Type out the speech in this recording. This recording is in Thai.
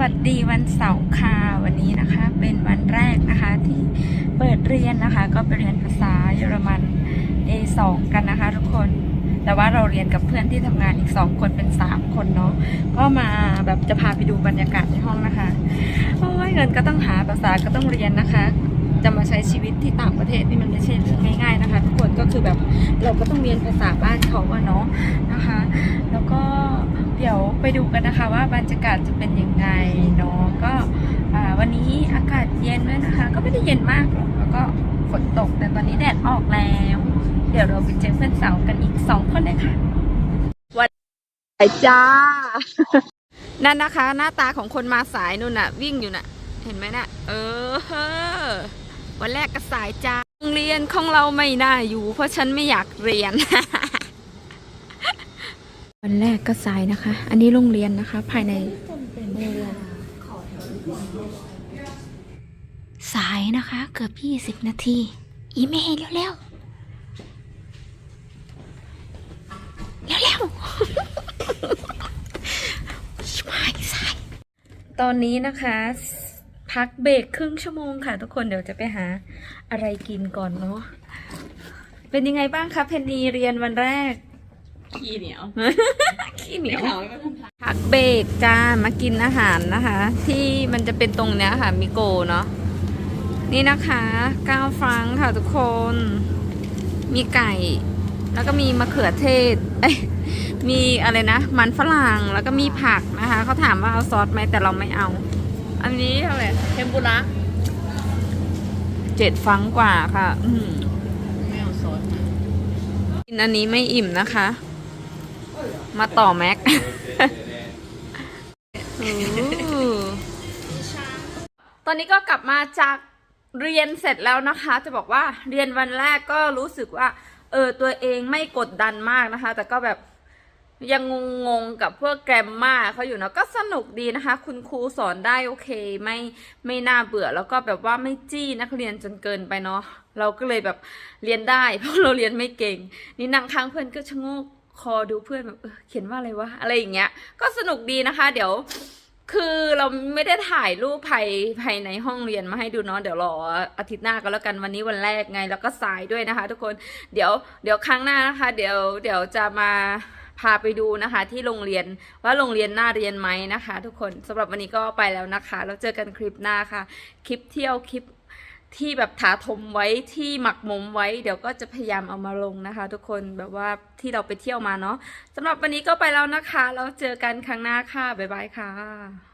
วัสดีวันเสาร์ค่ะวันนี้นะคะเป็นวันแรกนะคะที่เปิดเรียนนะคะ ก็ไปเรียนภาษาเยอรมัน A2 กันนะคะ ทุกคนแต่ว่าเราเรียนกับเพื่อนที่ทำงานอีก 2 คนเป็น 3 คนเนาะก็มาแบบจะพาไปดูบรรยากาศในห้องนะคะโอ้ยเงินก็ต้องหาภาษาก็ต้องเรียนนะคะ จะมาใช้ชีวิตที่ต่างประเทศนี่มันไม่ใช่เรื่องง่าย ๆนะคะ ทุกคนก็คือแบบเราก็ต้องเรียนภาษาบ้านเขาอะเนาะนะคะ แล้วก็เดี๋ยว ไปดูกันนะคะว่าบรรยากาศจะเป็นยังไงเนาะก็อ่าวันนี้อากาศเย็นด้วยนะคะ ก็ไม่ได้เย็นมากหรอกแล้วก็ฝนตกแต่ตอนนี้แดดออกแล้ว เดี๋ยวเราไปเจอเพื่อนสาวกันอีกสองคนเลยค่ะวันสายจ้า นั่นนะคะ หน้าตาของคนมาสายนู่นน่ะ วิ่งอยู่น่ะ เห็นไหมน่ะ เออเฮ้อวันแรกก็สายจ้าโรงเรียนของเราไม่น่าอยู่ เพราะฉันไม่อยากเรียน วันแรกก็สายนะคะ อันนี้โรงเรียนนะคะ ภายในโรงเรียนสายนะคะ เกือบยี่สิบนาที อีเมลเร็วๆเร็วๆชิบหายสาย ตอนนี้นะคะ พักเบรกครึ่งชั่วโมงค่ะทุกคนเดี๋ยวจะไปหาอะไรกินก่อนเนาะเป็นยังไงบ้างคะเพนนีเรียนวันแรก ขี้เหนียว ขี้เหนียวเขาไม่ต้องพักเบรกจ้า มากินอาหารนะคะ ที่มันจะเป็นตรงเนี้ยค่ะ มิโกเนาะ นี่นะคะ9ฟรังก์ค่ะทุกคน มีไก่ แล้วก็มีมะเขือเทศเอ้ยมีอะไรนะ มันฝรั่ง แล้วก็มีผักนะคะ เขาถามว่าเอาซอสไหมแต่เราไม่เอา อันนี้เท่าไหร่เทมปุระเจ็ดฟรังก์กว่าค่ะ อืมไม่เอาซอสมากินอันนี้ไม่อิ่มนะคะ มาต่อแม็กตอนนี้ก็กลับมาจากเรียนเสร็จแล้วนะคะ จะบอกว่าเรียนวันแรกก็รู้สึกว่า เออตัวเองไม่กดดันมากนะคะ แต่ก็แบบยังงงๆกับพวกแกรมมาเขาอยู่เนาะก็สนุกดีนะคะ คุณครูสอนได้โอเคไม่ไม่น่าเบื่อแล้วก็แบบว่าไม่จี้นักเรียนจนเกินไปเนาะเราก็เลยแบบเรียนได้ เพราะเราเรียนไม่เก่ง นี่นั่งข้างเพื่อนก็ชะงก คอดูเพื่อนแบบเขียนว่าอะไรวะอะไรอย่างเงี้ย ก็สนุกดีนะคะ เดี๋ยวคือเราไม่ได้ถ่ายรูปภายภายในห้องเรียนมาให้ดูเนาะเดี๋ยวรออาทิตย์หน้าก็แล้วกันวันนี้วันแรกไง แล้วก็สายด้วยนะคะ ทุกคนเดี๋ยวเดี๋ยวครั้งหน้านะคะ เดี๋ยวเดี๋ยวจะมาพาไปดูนะคะ ที่โรงเรียนว่าโรงเรียนน่าเรียนไหมนะคะ ทุกคนสำหรับวันนี้ก็ไปแล้วนะคะ แล้วเจอกันคลิปหน้าค่ะ คลิปเที่ยวคลิป ที่แบบถาทมไว้ที่หมักหมมไว้ เดี๋ยวก็จะพยายามเอามาลงนะคะ ทุกคนแบบว่าที่เราไปเที่ยวมาเนาะสำหรับวันนี้ก็ไปแล้วนะคะ แล้วเจอกันครั้งหน้าค่ะ บ๊ายบายค่ะ